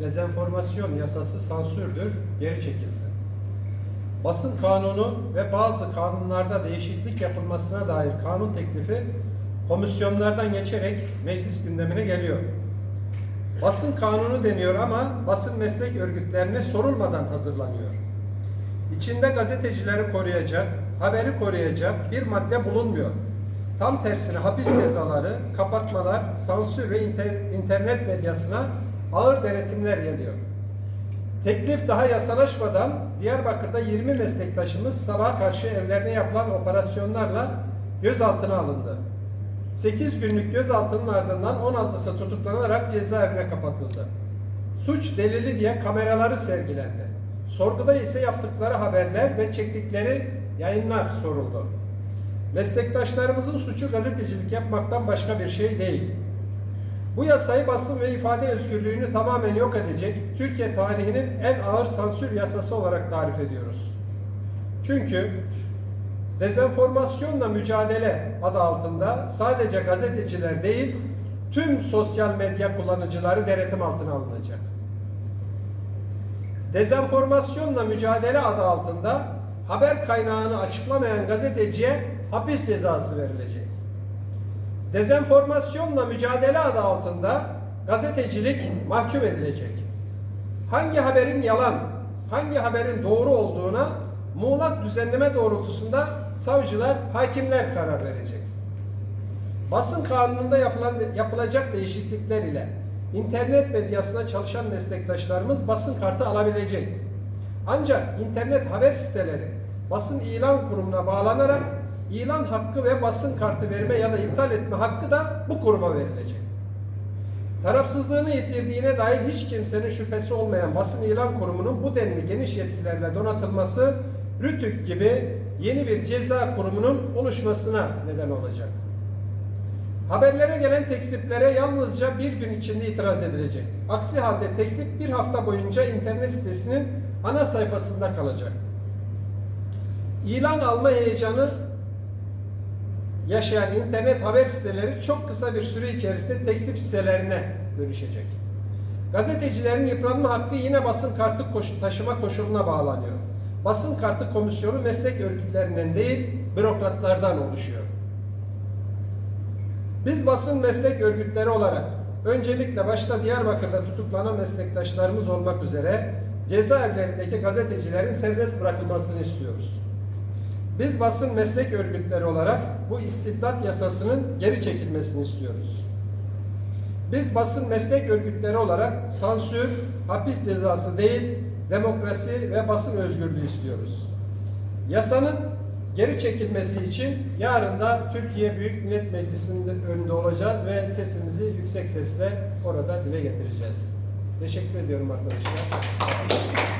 dezenformasyon yasası sansürdür, geri çekilsin. Basın kanunu ve bazı kanunlarda değişiklik yapılmasına dair kanun teklifi komisyonlardan geçerek meclis gündemine geliyor. Basın kanunu deniyor ama basın meslek örgütlerine sorulmadan hazırlanıyor. İçinde gazetecileri koruyacak, haberi koruyacak bir madde bulunmuyor. Tam tersine hapis cezaları, kapatmalar, sansür ve inter- internet medyasına ağır denetimler geliyor. Teklif daha yasalaşmadan Diyarbakır'da 20 meslektaşımız sabaha karşı evlerine yapılan operasyonlarla gözaltına alındı. 8 günlük gözaltının ardından 16'sı tutuklanarak cezaevine kapatıldı. Suç delili diye kameraları sergilendi. Sorguda ise yaptıkları haberler ve çektikleri yayınlar soruldu. Meslektaşlarımızın suçu gazetecilik yapmaktan başka bir şey değil. Bu yasayı basın ve ifade özgürlüğünü tamamen yok edecek Türkiye tarihinin en ağır sansür yasası olarak tarif ediyoruz. Çünkü dezenformasyonla mücadele adı altında sadece gazeteciler değil, tüm sosyal medya kullanıcıları denetim altına alınacak. Dezenformasyonla mücadele adı altında haber kaynağını açıklamayan gazeteciye hapis cezası verilecek. Dezenformasyonla mücadele adı altında gazetecilik mahkum edilecek. Hangi haberin yalan, hangi haberin doğru olduğuna muğlak düzenleme doğrultusunda savcılar, hakimler karar verecek. Basın kanununda yapılan yapılacak değişiklikler ile internet medyasına çalışan meslektaşlarımız basın kartı alabilecek. Ancak internet haber siteleri basın ilan kurumuna bağlanarak ilan hakkı ve basın kartı verme ya da iptal etme hakkı da bu kuruma verilecek. Tarafsızlığını yitirdiğine dair hiç kimsenin şüphesi olmayan basın ilan kurumunun bu denli geniş yetkilerle donatılması RÜTÜK gibi yeni bir ceza kurumunun oluşmasına neden olacak. Haberlere gelen teksiplere yalnızca bir gün içinde itiraz edilecek. Aksi halde teksip bir hafta boyunca internet sitesinin ana sayfasında kalacak. İlan alma heyecanı yaşayan internet haber siteleri çok kısa bir süre içerisinde teksip sitelerine dönüşecek. Gazetecilerin yıpranma hakkı yine basın kartı koşu, taşıma koşuluna bağlanıyor. Basın kartı komisyonu meslek örgütlerinden değil, bürokratlardan oluşuyor. Biz basın meslek örgütleri olarak öncelikle başta Diyarbakır'da tutuklanan meslektaşlarımız olmak üzere cezaevlerindeki gazetecilerin serbest bırakılmasını istiyoruz. Biz basın meslek örgütleri olarak bu istibdat yasasının geri çekilmesini istiyoruz. Biz basın meslek örgütleri olarak sansür, hapis cezası değil, demokrasi ve basın özgürlüğü istiyoruz. Yasanın geri çekilmesi için yarın da Türkiye Büyük Millet Meclisi'nin önünde olacağız ve sesimizi yüksek sesle orada dile getireceğiz. Teşekkür ediyorum arkadaşlar.